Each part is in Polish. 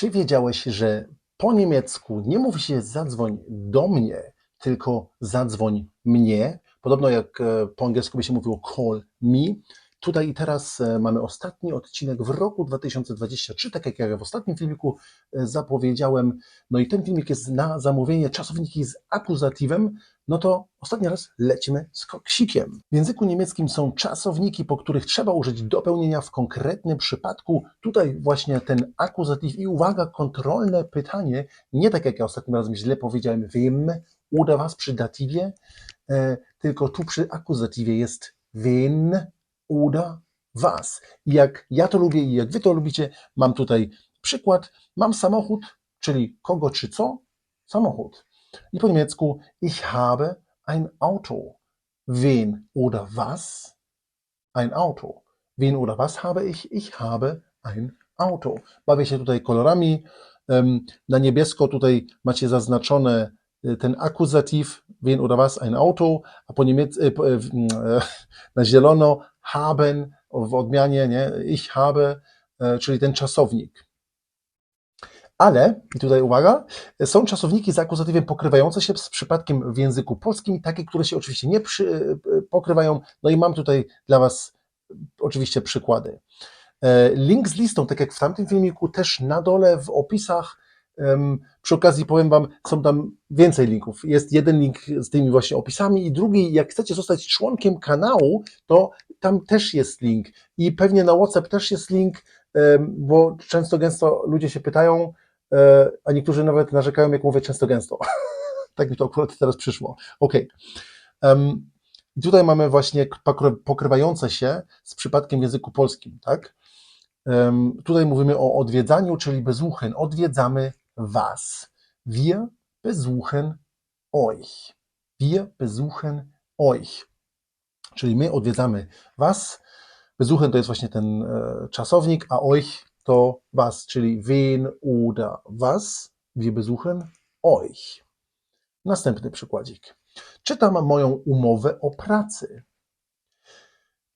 Czy wiedziałeś, że po niemiecku nie mówi się zadzwoń do mnie, tylko zadzwoń mnie? Podobno jak e, po angielsku by się mówiło call me. Tutaj i teraz e, mamy ostatni odcinek w roku 2023, tak jak ja w ostatnim filmiku e, zapowiedziałem. No i ten filmik jest na zamówienie, czasowniki z akuzatywem. No to ostatni raz lecimy z koksikiem. W języku niemieckim są czasowniki, po których trzeba użyć dopełnienia w konkretnym przypadku. Tutaj właśnie ten akuzatyw i uwaga, kontrolne pytanie, nie tak jak ja ostatnim razem źle powiedziałem, wem oder was przy datywie, e, tylko tu przy akuzatywie jest wen oder was. Jak ja to lubię i jak wy to lubicie, mam tutaj przykład. Mam samochód, czyli kogo czy co? Samochód. I po niemiecku ich habe ein Auto. Wen oder was? Ein Auto. Wen oder was habe ich? Ich habe ein Auto. Bawię się tutaj kolorami. Na niebiesko tutaj macie zaznaczone y, ten akuzatyw, wen oder was, ein Auto, a po niemiecku, na zielono haben w odmianie, nie, ich habe, e, czyli ten czasownik. Ale, i tutaj uwaga, są czasowniki z akuzatywem pokrywające się z przypadkiem w języku polskim, takie, które się oczywiście nie przy, pokrywają. No i mam tutaj dla Was oczywiście przykłady. E, Link z listą, tak jak w tamtym filmiku, też na dole w opisach. Przy okazji powiem Wam, są tam więcej linków. Jest jeden link z tymi właśnie opisami i drugi, jak chcecie zostać członkiem kanału, to tam też jest link. I pewnie na WhatsApp też jest link, bo często gęsto ludzie się pytają, e, a niektórzy nawet narzekają, jak mówię często gęsto. tak mi to akurat teraz przyszło. Ok. I tutaj mamy właśnie pokry- pokrywające się z przypadkiem w języku polskim, tak? Tutaj mówimy o odwiedzaniu, czyli besuchen. Odwiedzamy was. Wir besuchen euch. Wir besuchen euch. Czyli my odwiedzamy was. Besuchen to jest właśnie ten e, czasownik, a euch to was, czyli wen oder was. Wir besuchen euch. Następny przykładzik. Czytam moją umowę o pracy.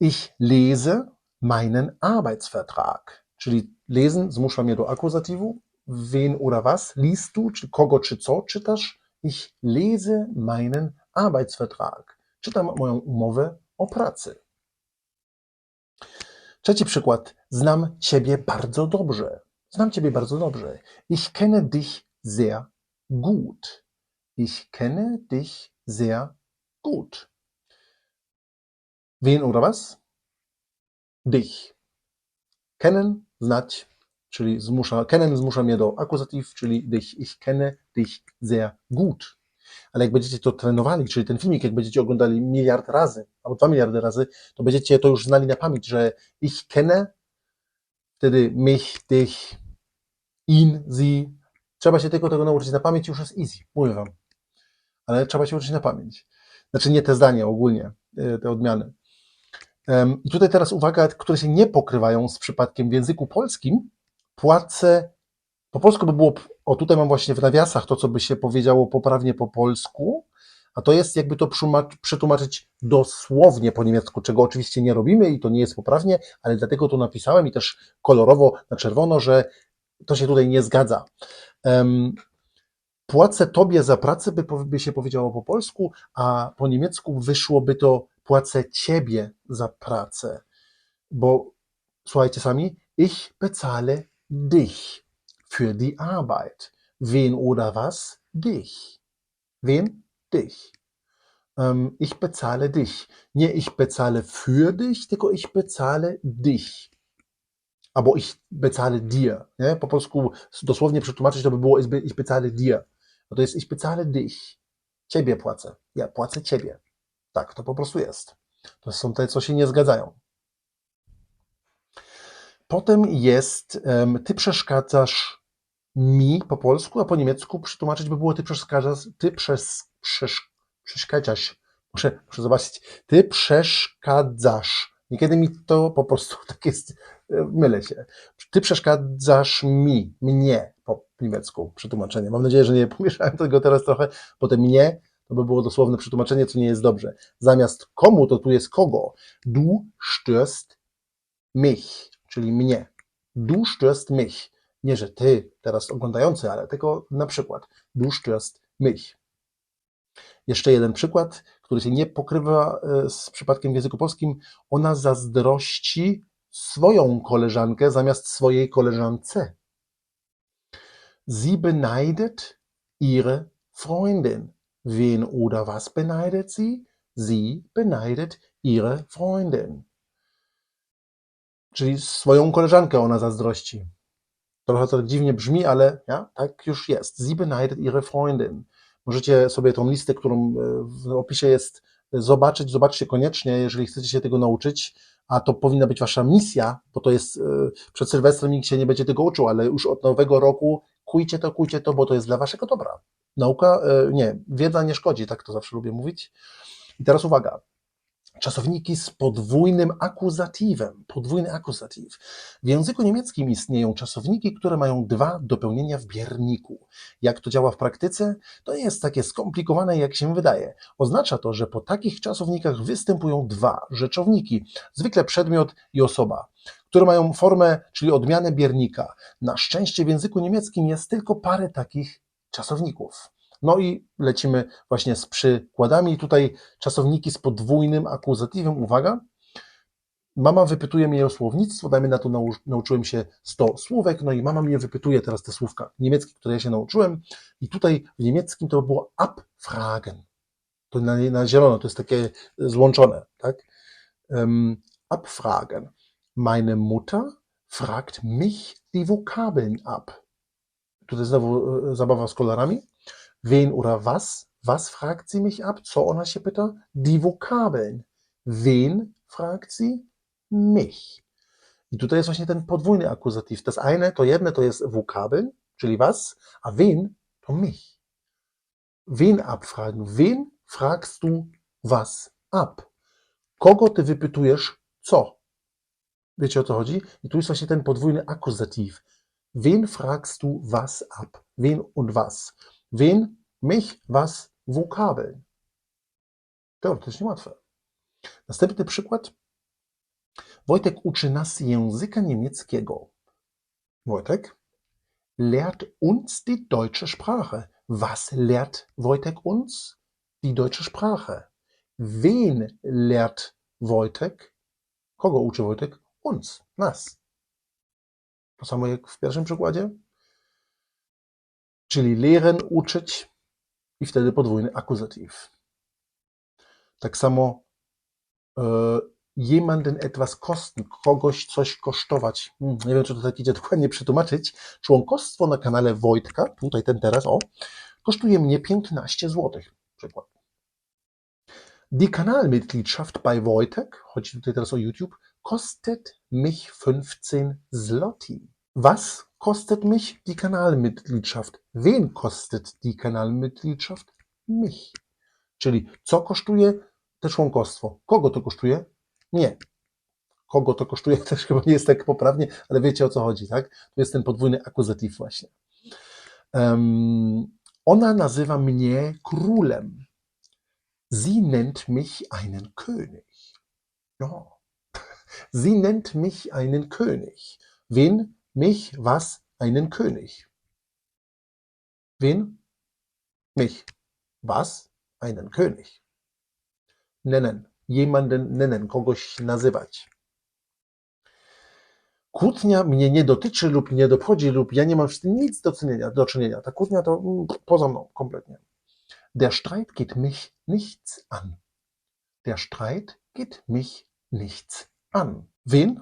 Ich lese meinen Arbeitsvertrag. Czyli lesen zmusza mnie do akuzatywu. Wen oder was liest du? Czy kogo czy co czytasz? Ich lese meinen Arbeitsvertrag. Czytam moją umowę o pracy. Trzeci przykład. Znam Ciebie bardzo dobrze. Znam Ciebie bardzo dobrze. Ich kenne dich sehr gut. Ich kenne dich sehr gut. Wen oder was? Dich. Kennen, znać, czyli zmusza, kennen zmusza mnie do akuzatyw, czyli dich. Ich kenne dich sehr gut. Ale jak będziecie to trenowali, czyli ten filmik, jak będziecie oglądali miliard razy, albo dwa miliardy razy, to będziecie to już znali na pamięć, że ich kenne, wtedy mich, dich, ihn, sie. Trzeba się tylko tego nauczyć na pamięć, już jest easy, mówię wam. Ale trzeba się uczyć na pamięć. Znaczy nie te zdania ogólnie, y, te odmiany. I tutaj teraz uwaga, które się nie pokrywają z przypadkiem w języku polskim. Płacę, po polsku by było, o tutaj mam właśnie w nawiasach to, co by się powiedziało poprawnie po polsku, a to jest jakby to przetłumaczyć dosłownie po niemiecku, czego oczywiście nie robimy i to nie jest poprawnie, ale dlatego to napisałem i też kolorowo na czerwono, że to się tutaj nie zgadza. Em, Płacę tobie za pracę, by, by się powiedziało po polsku, a po niemiecku wyszłoby to płacę ciebie za pracę. Bo słuchajcie sami, ich bezahle dich für die Arbeit. Wen oder was? Dich. Wen? Dich. Ähm, ich bezahle dich. Nie ich bezahle für dich, tylko ich bezahle dich. Albo ich bezahle dir. Nie? Po polsku dosłownie przetłumaczyć to by było ich bezahle dir. No to jest ich bezahle dich. Ciebie płacę. Ja płacę ciebie. Tak, to po prostu jest. To są te, co się nie zgadzają. Potem jest ty przeszkadzasz mi po polsku, a po niemiecku przetłumaczyć by było ty przeszkadzasz, ty przez, przesz, przeszkadzasz. Muszę, muszę zobaczyć. Ty przeszkadzasz. Niekiedy mi to po prostu tak jest, e, mylę się. Ty przeszkadzasz mi, mnie po niemiecku przetłumaczenie. Mam nadzieję, że nie pomieszałem tego teraz trochę, bo te mnie to by było dosłowne przetłumaczenie, co nie jest dobrze. Zamiast komu, to tu jest kogo. Du störst mich, czyli mnie. Du störst mich. Nie, że ty teraz oglądający, ale tylko na przykład. Du störst mich. Jeszcze jeden przykład, który się nie pokrywa e, z przypadkiem w języku polskim. Ona zazdrości swoją koleżankę zamiast swojej koleżance. Sie beneidet ihre Freundin. Wen oder was beneidet sie? Sie beneidet ihre Freundin. Czyli swoją koleżankę ona zazdrości. Trochę to dziwnie brzmi, ale ja, tak już jest. Sie beneidet ihre Freundin. Możecie sobie tą listę, którą e, w opisie jest, zobaczyć. Zobaczcie koniecznie, jeżeli chcecie się tego nauczyć. A to powinna być wasza misja, bo to jest e, przed Sylwestrem nikt się nie będzie tego uczył, ale już od nowego roku kujcie to, kujcie to, bo to jest dla waszego dobra. Nauka, e, nie, wiedza nie szkodzi, tak to zawsze lubię mówić. I teraz uwaga. Czasowniki z podwójnym akuzatywem. Podwójny akuzatyw. W języku niemieckim istnieją czasowniki, które mają dwa dopełnienia w bierniku. Jak to działa w praktyce? To nie jest takie skomplikowane, jak się wydaje. Oznacza to, że po takich czasownikach występują dwa rzeczowniki, zwykle przedmiot i osoba, które mają formę, czyli odmianę biernika. Na szczęście w języku niemieckim jest tylko parę takich czasowników. No i lecimy właśnie z przykładami. Tutaj czasowniki z podwójnym akuzatywem. Uwaga. Mama wypytuje mnie o słownictwo, dajmy na to nau- nauczyłem się 100 słówek, no i mama mnie wypytuje teraz te słówka niemieckie, które ja się nauczyłem i tutaj w niemieckim to było abfragen. To na, na zielono, to jest takie złączone, tak? Um, abfragen. Meine Mutter fragt mich die Vokabeln ab. Tutaj znowu e, zabawa z kolorami. Wen oder was? Was fragt sie mich ab? Ona się pyta? Die Vokabeln. Wen fragt sie? Mich. I tutaj jest właśnie ten podwójny akuzatyw. Das eine, to jedne to jest Vokabeln, czyli was, a wen to mich. Wen abfragen? Wen fragst du was ab? Kogo ty wypytujesz co? Wiecie o co chodzi? I tu jest właśnie ten podwójny akuzatyw. Wen fragst du was ab? Wen und was? Wen, mich, was, Vokabeln. Teoretycznie łatwe. Następny przykład. Wojtek uczy nas języka niemieckiego. Wojtek lehrt uns die deutsche Sprache. Was lehrt Wojtek uns? Die deutsche Sprache. Wen lehrt Wojtek? Kogo uczy Wojtek? Uns, nas. To samo jak w pierwszym przykładzie. Czyli lehren, uczyć i wtedy podwójny akuzatyw. Tak samo e, jemanden etwas kosten, kogoś coś kosztować. Hmm, nie wiem, czy to tak idzie dokładnie przetłumaczyć. Członkostwo na kanale Wojtka, tutaj ten teraz, o, kosztuje mnie 15 zł. Przykład. Die Kanalmitgliedschaft bei Wojtek, chodzi tutaj teraz o YouTube, kostet mich 15 zloty. Was kostet mich die Kanalmitgliedschaft? Wen kostet die Kanalmitgliedschaft? Mich. Czyli co kosztuje te członkostwo? Kogo to kosztuje? Nie. Kogo to kosztuje też chyba nie jest tak poprawnie, ale wiecie o co chodzi, tak? To jest ten podwójny akuzatyw właśnie. Um, ona nazywa mnie królem. Sie nennt mich einen König. Ja. Sie nennt mich einen König. Wen mich, was, einen König. Wen? Mich. Was? Einen König. Nennen. Jemanden nennen, kogoś nazywać. Kłótnia mnie nie dotyczy lub nie dochodzi lub ja nie mam z tym nic do czynienia. Do czynienia. Ta kłótnia to mm, poza mną kompletnie. Der Streit geht mich nichts an. Der Streit geht mich nichts an. Wen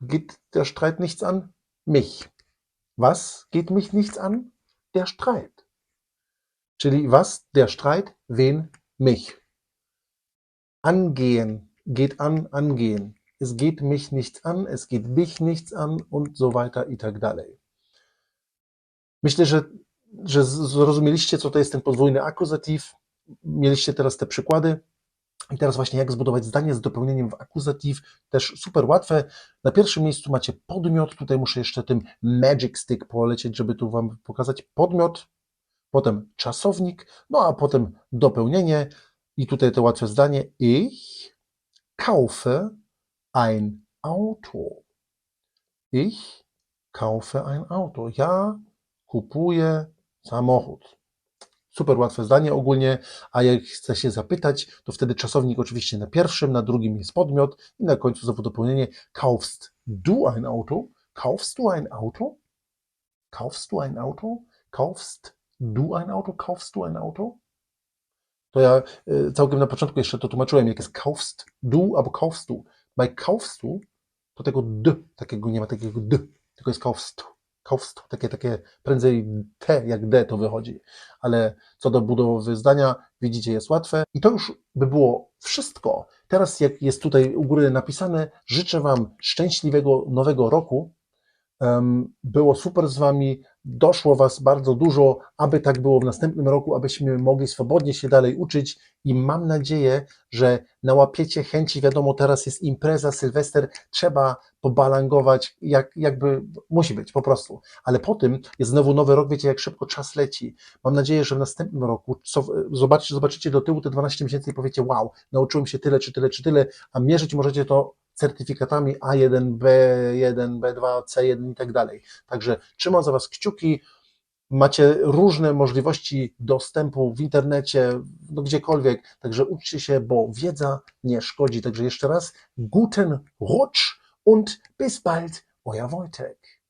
geht der Streit nichts an? Mich. Was geht mich nichts an? Der Streit. Czyli was? Der Streit. Wen? Mich. Angehen. Geht an, angehen. Es geht mich nichts an, es geht dich nichts an und so weiter i tak dalej. Myślę, że, że zrozumieliście, co to jest ten podwójny akuzatyw. Mieliście teraz te przykłady. I teraz właśnie jak zbudować zdanie z dopełnieniem w akuzatyw, też super łatwe. Na pierwszym miejscu macie podmiot, tutaj muszę jeszcze tym magic stick polecieć, żeby tu Wam pokazać podmiot, potem czasownik, no a potem dopełnienie i tutaj to łatwe zdanie. Ich kaufe ein Auto. Ich kaufe ein Auto. Ja kupuję samochód. Super łatwe zdanie ogólnie, a jak chce się zapytać, to wtedy czasownik oczywiście na pierwszym, na drugim jest podmiot i na końcu znowu dopełnienie kaufst du ein Auto? Kaufst du ein Auto? Kaufst du ein Auto? Kaufst du ein Auto? Kaufst du ein Auto? To ja y, całkiem na początku jeszcze to tłumaczyłem, jak jest kaufst du albo kaufst du. Bei kaufst du to tego d, takiego nie ma takiego d, tylko jest kaufst. Kaufst, takie, takie prędzej t jak d to wychodzi. Ale co do budowy zdania, widzicie, jest łatwe. I to już by było wszystko. Teraz, jak jest tutaj u góry napisane, życzę Wam szczęśliwego nowego roku. Było super z Wami, doszło Was bardzo dużo, aby tak było w następnym roku, abyśmy mogli swobodnie się dalej uczyć i mam nadzieję, że nałapiecie chęci. Wiadomo, teraz jest impreza, Sylwester, trzeba pobalangować, jak, jakby musi być po prostu. Ale po tym jest znowu nowy rok, wiecie, jak szybko czas leci. Mam nadzieję, że w następnym roku co, zobaczycie, zobaczycie do tyłu te 12 miesięcy i powiecie, wow, nauczyłem się tyle, czy tyle, czy tyle, a mierzyć możecie to certyfikatami A1, B1, B2, C1 i tak dalej. Także trzymam za Was kciuki. Macie różne możliwości dostępu w internecie, no gdziekolwiek, także uczcie się, bo wiedza nie szkodzi. Także jeszcze raz, guten Rutsch und bis bald, euer Wojtek.